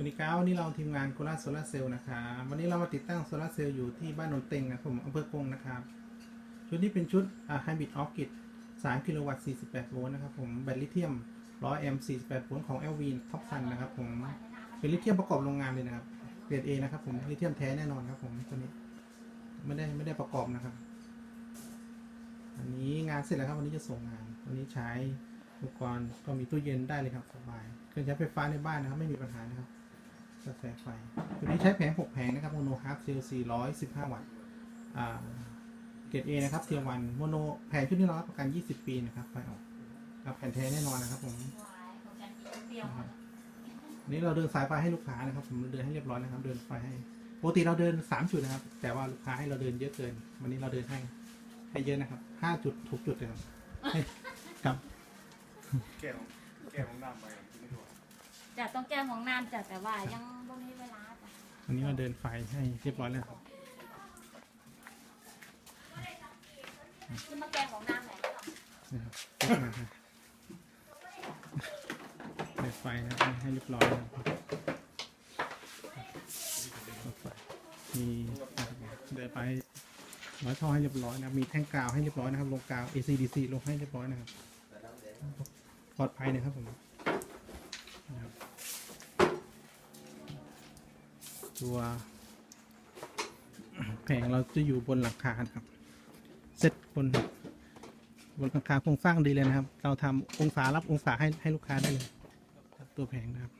วันนี้ครับวันนี้เราทีมงานโคราชโซลาเซลล์นะครับวันนี้เรามาติดตั้งโซลาเซลล์อยู่ที่บ้านนนเต็งนะครับผมอำเภอกงนะครับชุดนี้เป็นชุดไฮบริดออฟกิด3กิโลวัตต์48โวลต์นะครับผมแบตลิเธียม 100 แอมป์48โวลต์ของ LV ท็อปซันนะครับผมเป็นลิเธียมประกอบโรงงานเลยนะครับเกรด A นะครับผมลิเธียมแท้แน่นอนครับผมตัวนี้ไม่ได้ไม่ได้ประกอบนะครับ อันนี้งานเสร็จแล้วครับวันนี้จะส่งงานวันนี้ใช้อุปกรณ์ก็มีตู้เย็นได้เลยครับสบายเครื่องใช้ไฟฟ้าในบ้านนะครับไม่มีปัญหานะครับ กระแสไฟ ตัวนี้ใช้แผง 6 แผงนะครับโมโนฮาร์ดเซล415 วัตต์อ่าเกรด A นะครับเทียวันโมโนแผงชุดนี้เรารับประกัน 20 ปีนะครับไฟออกกับแผ่นแท้แน่นอนนะครับผมนะครับอันนี้เราเดินสายไฟให้ลูกค้านะครับ ผมเดินให้เรียบร้อยนะครับ เดินไฟให้ปกติเราเดิน 3 จุดนะครับ แต่ว่าลูกค้าให้เราเดินเยอะเกิน วันนี้เราเดินให้ให้เยอะนะครับห้าจุดทุกจุดเลยครับให้ครับแก้วแก้วของน้ำไปไม่รู้ จะต้องแก้ห้องน้ำจ้ะแต่ว่ายังบ่มีเวลาจ้ะวันนี้เราเดินไฟให้เรียบร้อยแล้วครับที่มาแก้ห้องน้ำไหนก็ต้องนะครับเรียบร้อยครับเดินไฟนะครับให้เรียบร้อยนะครับเปิดไฟมีเดินไปร้อยท่อให้เรียบร้อยนะครับมีแท่งกาวให้เรียบร้อยนะครับลงกาว ACDC ลงให้เรียบร้อยนะครับปลอดภัยนะครับผมนะครับ ตัวแผงเราจะอยู่บนหลังคานะครับเซตบนบนหลังคาโครงสร้างดีเลยนะครับ เราทำองศารับองศาให้ให้ลูกค้าได้เลยตัวแผงนะครับ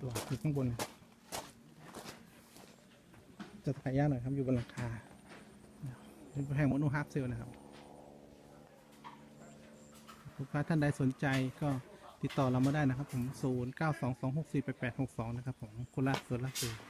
ตัวอยู่ข้างบน จะถ่ายยากหน่อยครับอยู่บนหลังคาเป็นแผงโมโนฮาร์ฟเซลนะครับลูกค้าท่านใดสนใจก็ ติดต่อเรามาได้นะครับผม 0 9 2 2 6 4 8 8 6 2 นะครับผมโคราชโซลาร์เซลล์